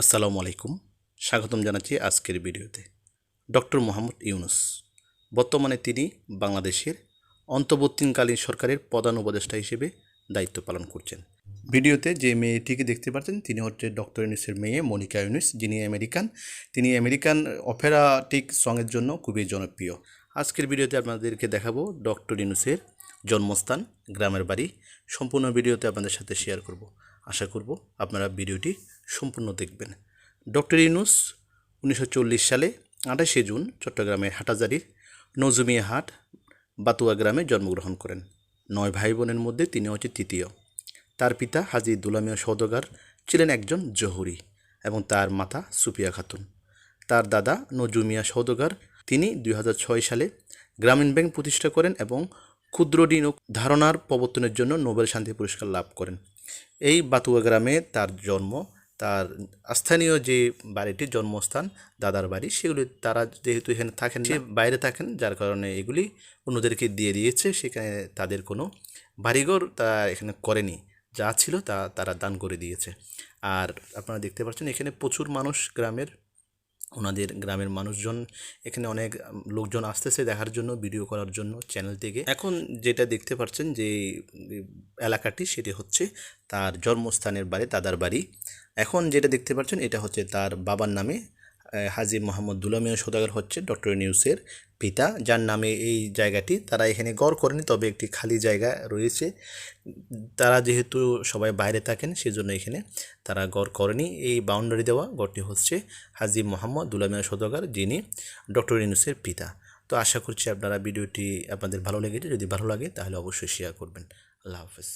আসসালামু আলাইকুম। স্বাগতম জানাচ্ছি আজকের ভিডিওতে। ডক্টর মোহাম্মদ ইউনুস। বর্তমানে তিনি বাংলাদেশের অন্তর্বর্তীকালীন সরকারের প্রধান উপদেষ্টা হিসেবে দায়িত্ব পালন করছেন। ভিডিওতে যে মেয়েটিকে দেখতে পাচ্ছেন, তিনি হচ্ছে ডক্টর ইউনুসের মেয়ে মনিকা ইউনুস, যিনি আমেরিকান। তিনি আমেরিকান অপেরাটিক সঙের জন্য খুবই জনপ্রিয়। আজকের ভিডিওতে আপনাদেরকে দেখাবো ডক্টর ইউনুসের জন্মস্থান, গ্রামের বাড়ি। সম্পূর্ণ ভিডিওতে আপনাদের সাথে শেয়ার করব। আশা করব আপনারা ভিডিওটি সম্পূর্ণ দেখবেন। ডক্টর ইউনুস উনিশশো সালে আঠাশে জুন চট্টগ্রামের হাটাজারির নজুমিয়া হাট, বাতুয়া গ্রামে জন্মগ্রহণ করেন। নয় ভাই বোনের মধ্যে তিনি হচ্ছে তৃতীয়। তার পিতা হাজি দুলামিয়া সৌদগার ছিলেন একজন জহুরি এবং তার মাতা সুপিয়া খাতুন। তার দাদা নজুমিয়া সৌদগার তিনি দুই হাজার ছয় সালে গ্রামীণ ব্যাংক প্রতিষ্ঠা করেন এবং ক্ষুদ্র ঋণ ধারণার প্রবর্তনের জন্য নোবেল শান্তি পুরস্কার লাভ করেন। এই বাতুয়া গ্রামে তার জন্ম তার স্থানীয় যে বাড়িটি, জন্মস্থান, দাদার বাড়ি, সেগুলি তারা যেহেতু এখানে থাকেন যে বাইরে থাকেন, যার কারণে এগুলি অন্যদেরকে দিয়ে দিয়েছে, সেখানে তাদের কোনো বাড়িঘর তারা এখানে করেনি। যা ছিল তা তারা দান করে দিয়েছে। আর আপনারা দেখতে পাচ্ছেন, এখানে প্রচুর মানুষ গ্রামের, ওনাদের গ্রামের মানুষজন, এখানে অনেক লোকজন আসতেছে দেখার জন্য, ভিডিও করার জন্য চ্যানেল থেকে। এখন যেটা দেখতে পাচ্ছেন যে, এলাকাটি, সেটি হচ্ছে তার জন্মস্থানের বাড়ি, দাদার বাড়ি। এখন যেটা দেখতে পাচ্ছেন, এটা হচ্ছে তার বাবার নামে হাজি মোহাম্মদ দুলামিয়া সদাগর হচ্ছে ডক্টর নিউসের পিতা, যার নামে এই জায়গাটি তারা এখানে গড় করেনি, তবে একটি খালি জায়গা রয়েছে। তারা যেহেতু সবাই বাইরে থাকেন, সেজন্য এখানে তারা গড় করেনি। এই বাউন্ডারি দেওয়া গড়টি হচ্ছে হাজি মোহাম্মদ দুলামিয়া সদাগর, যিনি ডক্টর ইউনুসের পিতা। তো আশা করছি আপনারা ভিডিওটি আপনাদের ভালো লেগেছে, যদি ভালো লাগে তাহলে অবশ্যই শেয়ার করবেন। আল্লাহ হাফেজ।